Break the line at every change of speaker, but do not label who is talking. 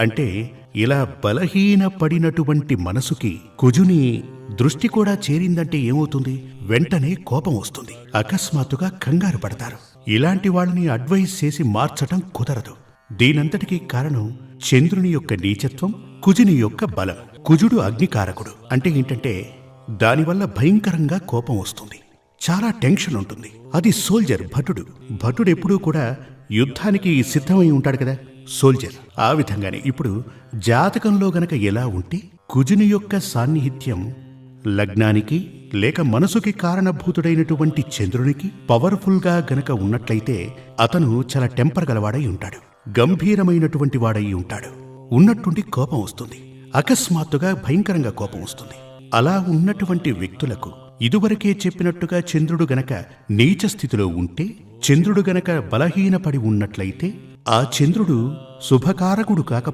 అంటే ఇలా బలహీన పడినటువంటి మనసుకి కుజుని దృష్టి కూడా చేరిందంటే ఏమవుతుంది? వెంటనే కోపం వస్తుంది. అకస్మాత్తుగా కంగారు పడతారు. ఇలాంటి వాళ్ళని అడ్వైస్ చేసి మార్చటం కుదరదు. దీనంతటికీ కారణం చంద్రుని యొక్క నీచత్వం కుజుని యొక్క బలం. కుజుడు అగ్నికారకుడు. అంటే ఏంటంటే దానివల్ల భయంకరంగా కోపం వస్తుంది. చాలా టెన్షన్ ఉంటుంది. అది సోల్జర్ భటుడు. భటుడు ఎప్పుడూ కూడా యుద్ధానికి సిద్ధమై ఉంటాడు కదా. సోల్జర్. ఆ విధంగానే ఇప్పుడు జాతకంలో గనక ఎలా ఉంటే కుజుని యొక్క సాన్నిహిత్యం లగ్నానికి లేక మనసుకి కారణభూతుడైనటువంటి చంద్రునికి పవర్ఫుల్గా గనక ఉన్నట్లయితే అతను చాలా టెంపర్ గలవాడై ఉంటాడు. గంభీరమైనటువంటి వాడై ఉంటాడు. ఉన్నట్టుండి కోపం వస్తుంది. అకస్మాత్తుగా భయంకరంగా కోపం వస్తుంది. అలా ఉన్నటువంటి వ్యక్తులకు ఇదివరకే చెప్పినట్టుగా చంద్రుడు గనక నీచ స్థితిలో ఉంటే చంద్రుడు గనక బలహీనపడి ఉన్నట్లయితే ఆ చంద్రుడు శుభకారకుడు కాక